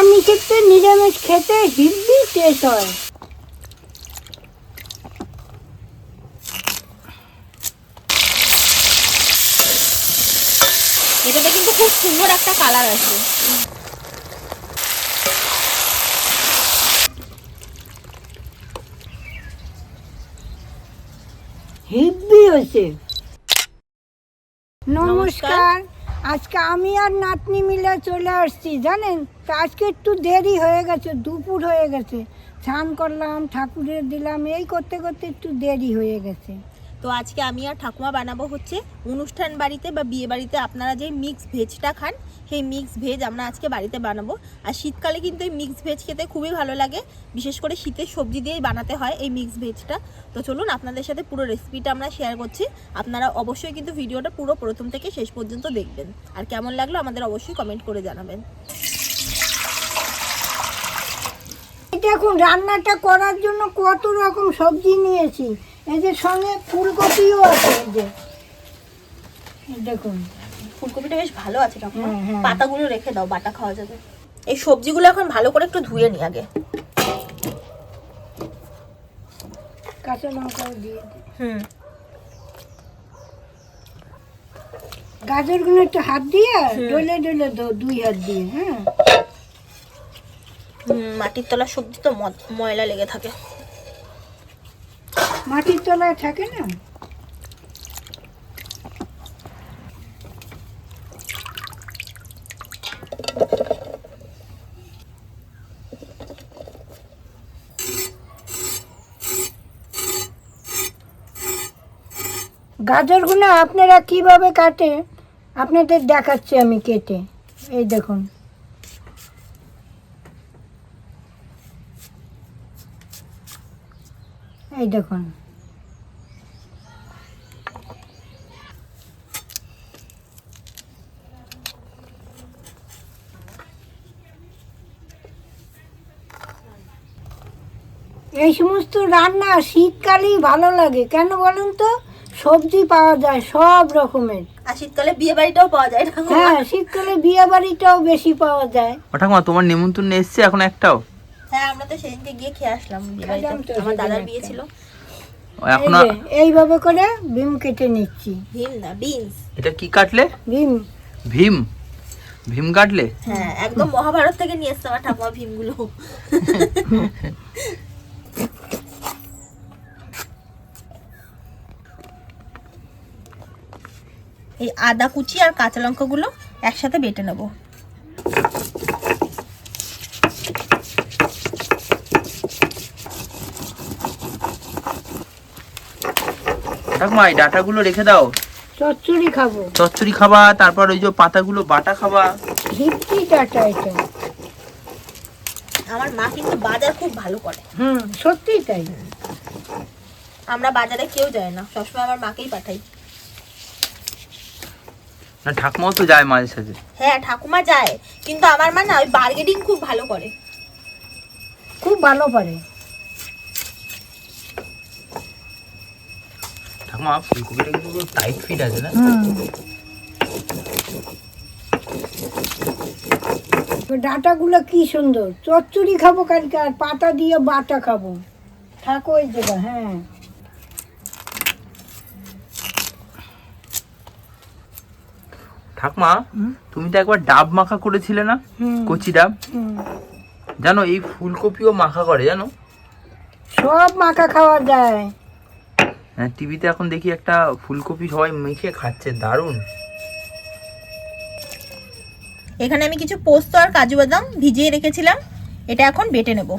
আমিষের চেয়ে নিরামিষ খেতে হিব্বি টেস্ট হয়। এটাতে কিন্তু খুব সুন্দর একটা কালার আসবে হিব্বি হয়েছে। নমস্কার। আজকে আমি আর নাতনি মিলে চলে আসছি জানেন? তা আজকে একটু দেরি হয়ে গেছে, দুপুর হয়ে গেছে। স্নান করলাম, ঠাকুরের দিলাম, এই করতে করতে একটু দেরি হয়ে গেছে। তো আজকে আমি আর ঠাকুমা বানাবো হচ্ছে অনুষ্ঠান বাড়িতে বা বিয়ে বাড়িতে আপনারা যে মিক্স ভেজটা খান, সেই মিক্স ভেজ আমরা আজকে বাড়িতে বানাবো। আর শীতকালে কিন্তু এই মিক্স ভেজ খেতে খুবই ভালো লাগে, বিশেষ করে শীতের সবজি দিয়েই বানাতে হয় এই মিক্স ভেজটা তো চলুন আপনাদের সাথে পুরো রেসিপিটা আমরা শেয়ার করছি। আপনারা অবশ্যই কিন্তু ভিডিওটা পুরো প্রথম থেকে শেষ পর্যন্ত দেখবেন। আর কেমন লাগল আমাদের অবশ্যই কমেন্ট করে জানাবেন এই দেখুন রান্নাটা করার জন্য কত রকম সবজি নিয়েছি। এদের সঙ্গে ফুলকপিও আছে যে। দেখুন। ফুলকপিটা বেশ ভালো আছে ঠাকুমা। হ্যাঁ, হ্যাঁ। পাতাগুলো রেখে দাও বাটা খাওয়া যাবে। এই সবজিগুলো এখন ভালো করে একটু ধুয়ে নি আগে। কাঁচা লঙ্কাও দিয়ে হুম। গাজরগুলো একটু হাত দিয়ে। ডলে ডলে দুই হাত দিয়ে হ্যাঁ। মাটির তলার সবজি তো ময়লা লেগে থাকে। মাটির তলায় থাকে না? গাজরগুলো আপনারা কীভাবে কাটে? আপনাদের দেখাচ্ছি আমি কেটে। এই দেখুন। এই দেখুন। এই সমস্ত রান্না শীতকালেই ভালো লাগে। কেন বলুন তো? সবজি পাওয়া যায় সব রকমের। আর শীতকালে বিয়ে বাড়িটাও পাওয়া যায় হ্যাঁ শীতকালে বিয়ে বাড়িটাও বেশি পাওয়া যায়। ঠাকুমা তোমার নিমন্ত্রণ এসছে এখন একটাও? হ্যাঁ আমরা তো সেদিনকে গিয়ে খেয়ে আসলাম। আমার দাদার। বিয়ে ছিল। এখন এইভাবে করে বিম কেটে নিচ্ছি। ভীম না বিনস। এটা কি কাটলে? বিম ভীম। ভীম কাটলে? হ্যাঁ একদম মহাভারত থেকে নিয়ে এসছে আমার ঠাকুমা ভীমগুলো। এই আদা কুচি আর কাঁচা লঙ্কাগুলো একসাথে বেটে নেব। ঠাকুমা এই ডাটাগুলো রেখে দাও। চচ্চড়ি খাব। চচ্চড়ি খাবা তারপর ওই যে পাতাগুলো বাটা খাবা। হিপটি ডাটা এটা। আমার মা কিন্তু বাজার খুব ভালো করে। হুম সত্যিই তাই। আমরা বাজারে কেউ যায় না সবসময় আমার মাকেই পাঠাই। না ঠাকুমাও তো যায় মাঝে সাঝে। হ্যাঁ ঠাকুমা যায় কিন্তু আমার মা না ওই বার্গেটিং খুব ভালো করে। খুব ভালো পারে ঠাকুমা ফুলকপিটা কিন্তু টাইট ফিট আছে না? হুম। ডাটাগুলো কি সুন্দর। চচ্চড়ি খাব কালকে আর পাতা দিয়ে বাটা খাব। থাকো ওই জায়গা হ্যাঁ। ঠাকুমা তুমি তো একবার ডাব মাখা করেছিলে না? কচি ডাব? জানো এই ফুলকপিও মাখা করে জানো? সব মাখা খাওয়া যায়। হ্যাঁ টিভিতে এখন দেখি একটা ফুলকপি সবাই মেখে খাচ্ছে, দারুণ। এখানে আমি কিছু পোস্ত আর কাজু বাদাম ভিজিয়ে রেখেছিলাম, এটা এখন বেটে নেব।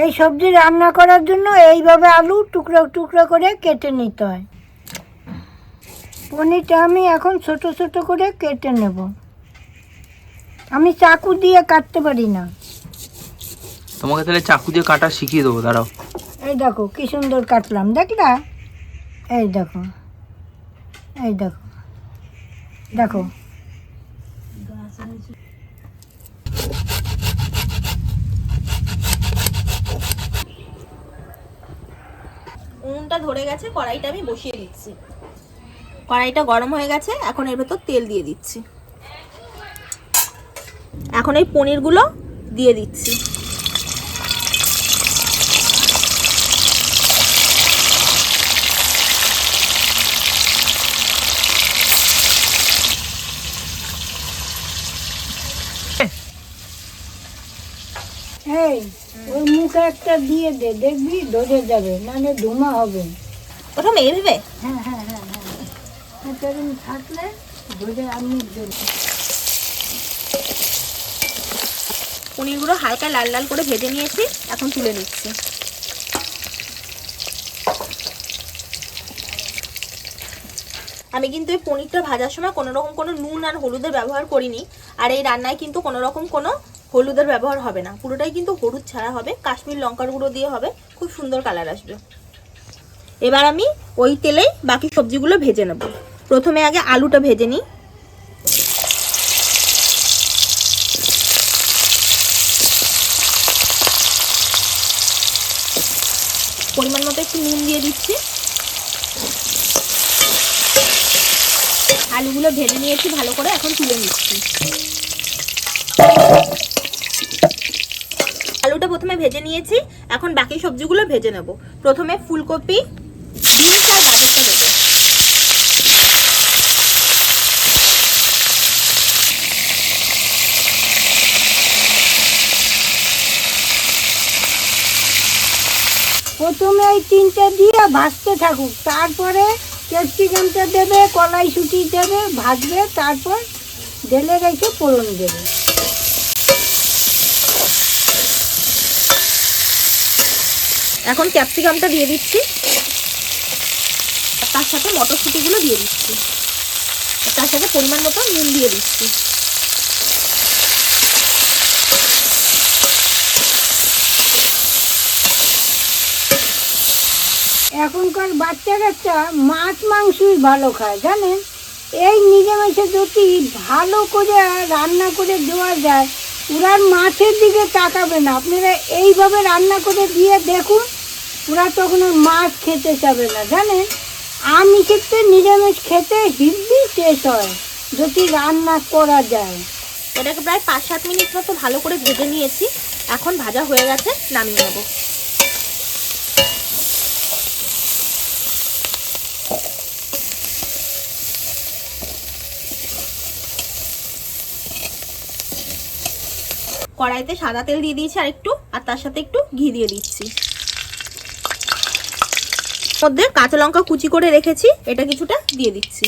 এই সবজি রান্না করার জন্য এইভাবে আলু টুকরো টুকরো করে কেটে নিতে হয়। পনিরটা আমি এখন ছোট ছোট করে কেটে নেব। আমি চাকু দিয়ে কাটতে পারি না। তোমাকে তাহলে চাকু দিয়ে কাটা শিখিয়ে দেবো দাঁড়াও। এই দেখো কি সুন্দর কাটলাম দেখলা? এই দেখো এই দেখো দেখো। উনুনটা ধরে গেছে, কড়াইটা আমি বসিয়ে দিচ্ছি। কড়াইটা গরম হয়ে গেছে, এখন এর ভেতর তেল দিয়ে দিচ্ছি। এখন এই পনিরগুলো দিয়ে দিচ্ছি এই ওর মুখে একটা দিয়ে দে দেখবি ধরে যাবে নাহলে ধুমা হবে। প্রথমে এইভাবে হ্যাঁ হ্যাঁ হ্যাঁ হ্যাঁ। থাকলে ধরে আমি পনিরগুলো হালকা লাল লাল করে ভেজে নিয়েছি এখন তুলে নিচ্ছি। আমি কিন্তু এই পনিরটা ভাজার সময় কোনো রকম কোনো নুন আর হলুদের ব্যবহার করিনি আর এই রান্নায় কিন্তু কোনো রকম কোনো হলুদের ব্যবহার হবে না। পুরোটাই কিন্তু হলুদ ছাড়া হবে। কাশ্মীর লঙ্কার গুঁড়ো দিয়ে হবে। খুব সুন্দর কালার আসবে। এবার আমি ওই তেলেই বাকি সবজিগুলো ভেজে নেব। প্রথমে আগে আলুটা ভেজে নিই। পরিমাণ মতো একটু নুন দিয়ে দিচ্ছি। আলুগুলো ভেজে নিয়েছি, ভালো করে এখন তুলে নিচ্ছি আলুটা প্রথমে ভেজে নিয়েছি, এখন বাকি সবজিগুলো ভেজে নেব। প্রথমে ফুলকপি বিনস আর প্রথমে ওই তিনটে দিয়ে ভাজতে থাকুক, তারপরে ক্যাপসিকামটা দেবে কলাইশুটি দেবে, ভাজবে, তারপর ঢেলে রেখে ফোড়ন দেবে। এখন ক্যাপসিকামটা দিয়ে দিচ্ছি। তার সাথে মটরশুঁটিগুলো দিয়ে দিচ্ছি। তার সাথে পরিমাণ মতো নুন দিয়ে দিচ্ছি। এখনকার বাচ্চা কাচ্চা মাছ, মাংসই ভালো খায়, জানেন? এই নিরামিষে যদি ভালো করে রান্না করে দেওয়া যায় ওরা মাছের দিকে তাকাবে না। আপনারা এইভাবে রান্না করে দিয়ে দেখুন, ওরা তখন মাছ খেতে চাবে না। জানেন, আমি ক্ষেত্রে নিরামিষ খেতে হিব্বি টেস্ট হয়, যদি রান্না করা যায়। এটাকে প্রায় পাঁচ সাত মিনিট মতো ভালো করে ভেজে নিয়েছি। এখন ভাজা হয়ে গেছে, নামিয়ে নেব। কড়াইতে সাদা তেল দিয়ে দিয়েছি আর একটু, আর তার সাথে একটু ঘি দিয়ে দিচ্ছি। মধ্যে কাঁচা লঙ্কা কুচি করে রেখেছি, এটা কিছুটা দিয়ে দিচ্ছি।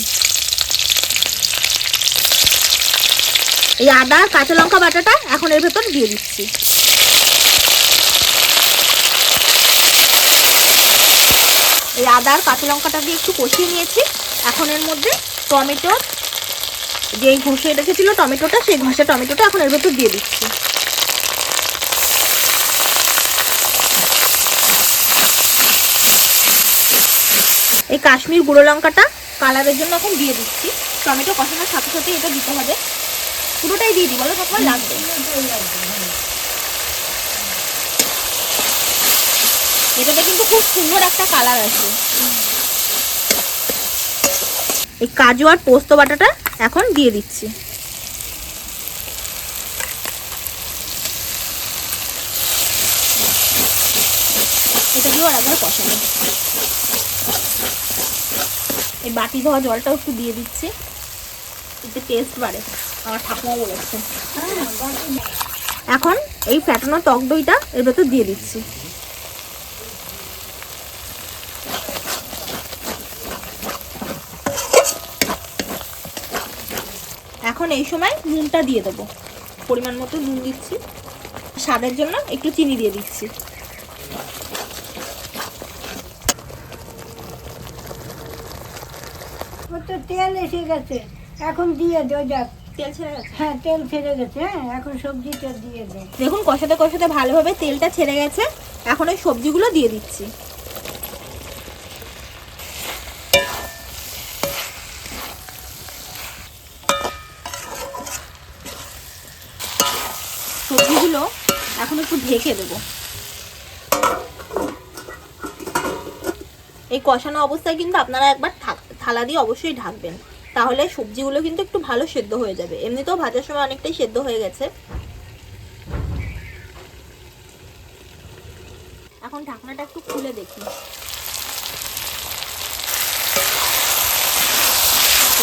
এই আদা, কাঁচা লঙ্কা বাটাটা এখন এর ভেতর দিয়ে দিচ্ছি। এই আদা আর কাঁচা লঙ্কাটা দিয়ে একটু কষিয়ে নিয়েছি। এখন এর মধ্যে টমেটো, যেই ঘষে রেখেছিল টমেটোটা, সেই ঘষা টমেটোটা এখন এর ভেতর দিয়ে দিচ্ছি। এই কাশ্মীর গুঁড়ো লঙ্কাটা কালারের জন্য এখন দিয়ে দিচ্ছি। টমেটো কষানোর সাথে সাথে এটা দিতে হবে। পুরোটাই দিয়ে দিই, বলো তোমার লাগবে? এটাতে কিন্তু খুব সুন্দর একটা কালার আসবে। এই কাজু আর পোস্ত বাটাটা এখন দিয়ে দিচ্ছি। এটা দিয়েও আর একবার কষাবো। এই বাটি ধোয়া জলটাও একটু দিয়ে দিচ্ছি। এতে টেস্ট বাড়ে। আমার ঠাকুমা বলেছে। এখন এই ফ্যাটানো টক দইটা এর ভেতর দিয়ে দিচ্ছি। এখন এই সময় নুনটা দিয়ে দেবো। পরিমাণ মতো নুন দিচ্ছি। স্বাদের জন্য একটু চিনি দিয়ে দিচ্ছি। তো তেল এসে গেছে। এখন দিয়ে দে যাক তেল ছেড়ে হ্যাঁ তেল ছেড়ে গেছে হ্যাঁ এখন সবজিটা দিয়ে দে। দেখুন কষাতে কষাতে ভালোভাবে তেলটা ছেড়ে গেছে। এখন ওই সবজিগুলো দিয়ে দিচ্ছি। সবজিগুলো এখন একটু ঢেকে দেবো। এই কষানো অবস্থায় কিন্তু আপনারা একবার থালা দিয়ে অবশ্যই ঢাকবেন। তাহলে সবজিগুলো কিন্তু একটু ভালো সেদ্ধ হয়ে যাবে। এমনিতেও ভাজার সময় অনেকটাই সেদ্ধ হয়ে গেছে। এখন ঢাকনাটা একটু খুলে দেখি।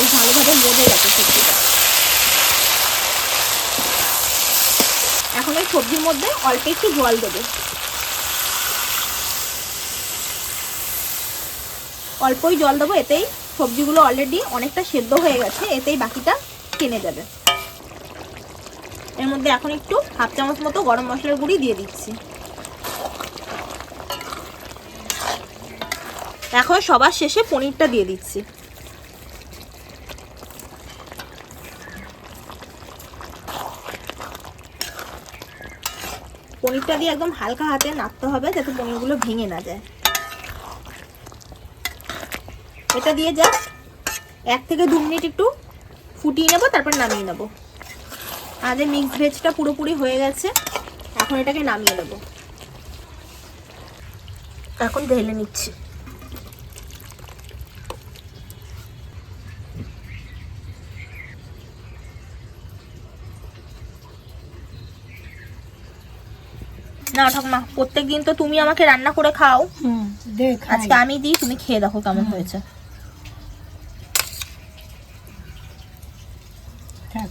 এই ভালো লেগে গেছে এখন এই সবজির মধ্যে অল্প একটু জল দেবো। অল্পই জল দেবো, এতেই সবজিগুলো অলরেডি অনেকটা সেদ্ধ হয়ে গেছে, এতেই বাকিটা টেনে যাবে। এর মধ্যে এখন একটু হাফ চামচ মতো গরম মশলার গুঁড়ি দিয়ে দিচ্ছি। এখন সবার শেষে পনিরটা দিয়ে দিচ্ছি। পনিরটা দিয়ে একদম হালকা হাতে নাড়তে হবে যাতে পনিরগুলো ভেঙে না যায়। এটা দিয়ে জাস্ট এক থেকে দু মিনিট একটু ফুটিয়ে নেব তারপর নামিয়ে নেব। আমাদের মিক্স ভেজটা পুরোপুরি হয়ে গেছে এখন এটাকে নামিয়ে নেব। এখন ঢেলে নিচ্ছি। না ঠাকুমা প্রত্যেক দিন তো তুমি আমাকে রান্না করে খাও। হুম আজকে আমি দিই তুমি খেয়ে দেখো কেমন হয়েছে থাক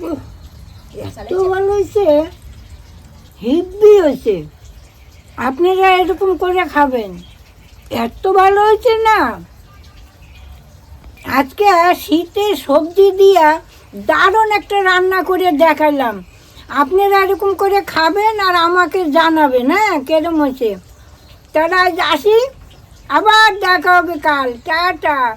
উহ, এত ভালো হয়েছে হেভি হয়েছে। আপনারা এরকম করে খাবেন। এত ভালো হয়েছে না। আজকে শীতের সবজি দিয়া দারুণ একটা রান্না করে দেখালাম। আপনারা এরকম করে খাবেন আর আমাকে জানাবেন হ্যাঁ? কেরম হয়েছে। তারা আজ আসি। আবার দেখা হবে কাল। টাটা।